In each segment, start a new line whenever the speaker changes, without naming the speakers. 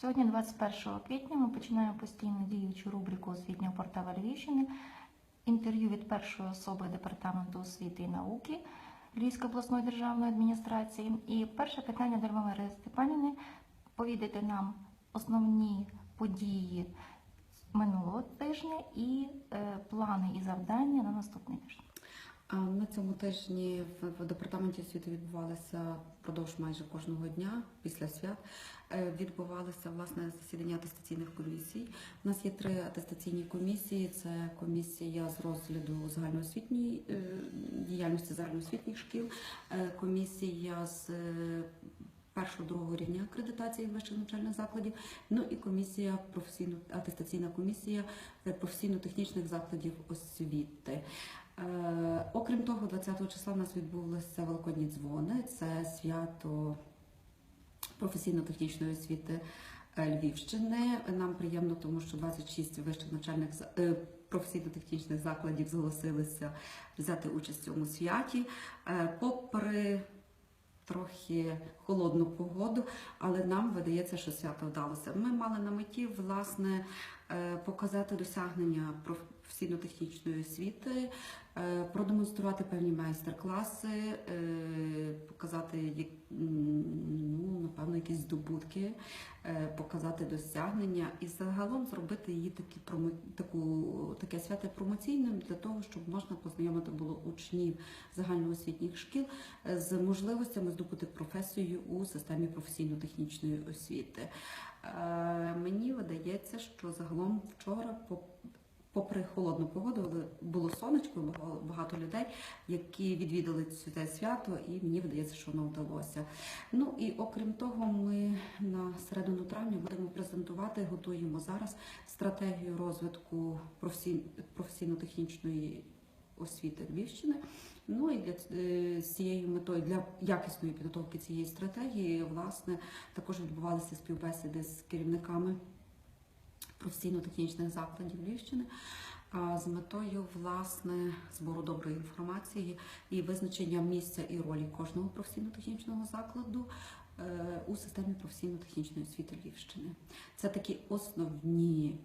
Сьогодні, 21 квітня, ми починаємо постійно діючу рубрику освітнього портала Львівщини. Інтерв'ю від першої особи департаменту освіти і науки Львівської обласної державної адміністрації. І перше питання до Любомири Степанівни повідати нам основні події минулого тижня і е, плани і завдання на наступний тиждень.
На цьому тижні в, департаменті освіти відбувалися впродовж майже кожного дня після свят. е, Відбувалися власне засідання атестаційних комісій. У нас є три атестаційні комісії: це комісія з розгляду загальноосвітньої е, діяльності загальноосвітніх шкіл, е, комісія з першого другого рівня акредитації вищих навчальних закладів. Ну і комісія професійно атестаційна комісія професійно-технічних закладів освіти. Е, окрім того, 20 числа в нас відбулися великодні дзвони. Це свято професійно-технічної освіти е, Львівщини. Нам приємно, тому що 26 вищих навчальних е, професійно-технічних закладів зголосилися взяти участь у цьому святі. Попри трохи холодну погоду, але нам видається, що свято вдалося. Ми мали на меті власне показати досягнення професійно-технічної освіти, е, продемонструвати певні майстер-класи, е, показати ну, напевно якісь здобутки, е, показати досягнення і загалом зробити її такі таку таке свято промоційним для того, щоб можна познайомити було учнів загальноосвітніх шкіл з можливостями здобути професію у системі професійно-технічної освіти. Мені видається, що загалом вчора по Попри холодну погоду було сонечко, багато людей, які відвідали це свято, і мені видається, що воно вдалося. Ну і окрім того, ми на середину травня будемо презентувати, готуємо зараз стратегію розвитку професійно-технічної освіти Львівщини. Ну і для е, з цією метою для якісної підготовки цієї стратегії, власне, також відбувалися співбесіди з керівниками професійно-технічних закладів Львівщини. З метою власне збору доброї інформації і визначення місця і ролі кожного професійно-технічного закладу е, у системі професійно-технічної освіти Львівщини. Це такі основні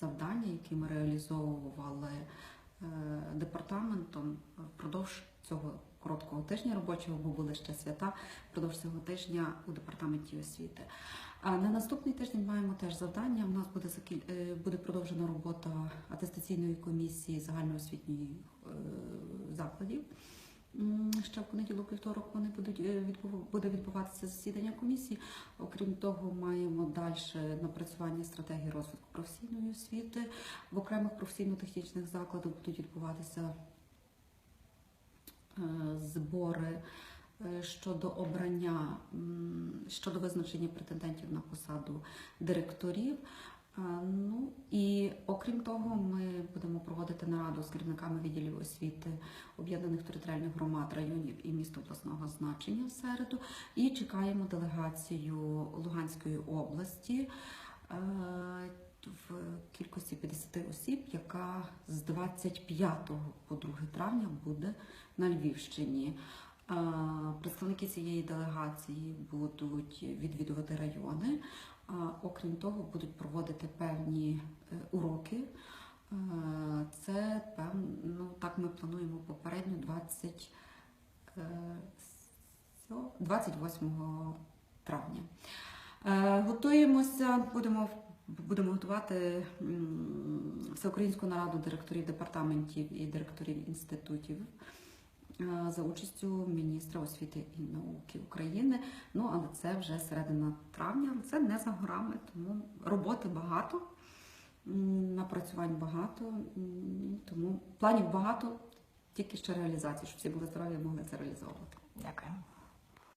завдання, які ми реалізовували е, департаментом впродовж цього короткого тижня робочого, бо були ще свята впродовж цього тижня у департаменті освіти. А на наступний тиждень маємо теж завдання. У нас буде е, буде продовжена робота атестаційної комісії загальноосвітньої е, закладів. Ще в понеділок вівторок вони будуть е, буде відбуватися засідання комісії. Окрім того, маємо далі напрацювання стратегії розвитку професійної освіти. В окремих професійно-технічних закладах будуть відбуватися збори е, щодо обрання, щодо визначення претендентів на посаду директорів. Е, Ну і окрім того, ми будемо проводити нараду з керівниками відділів освіти об'єднаних територіальних громад, районів і міст обласного значення в середу. І чекаємо делегацію Луганської області е, в кількості 50 осіб, яка з 25 по 2 травня буде на Львівщині. Е, Представники цієї делегації будуть відвідувати райони. Окрім того, будуть проводити певні е, уроки. Е, Це ну так ми плануємо попередньо 20, е, 28 травня. Е, Готуємося, будемо будемо готувати всеукраїнську нараду директорів департаментів і директорів інститутів е, за участю міністра освіти і науки України. Ну але це вже середина травня, це не за горами, тому роботи багато, напрацювань багато, тому планів багато, тільки ще реалізації, щоб всі були здорові і могли це реалізовувати.
Дякую.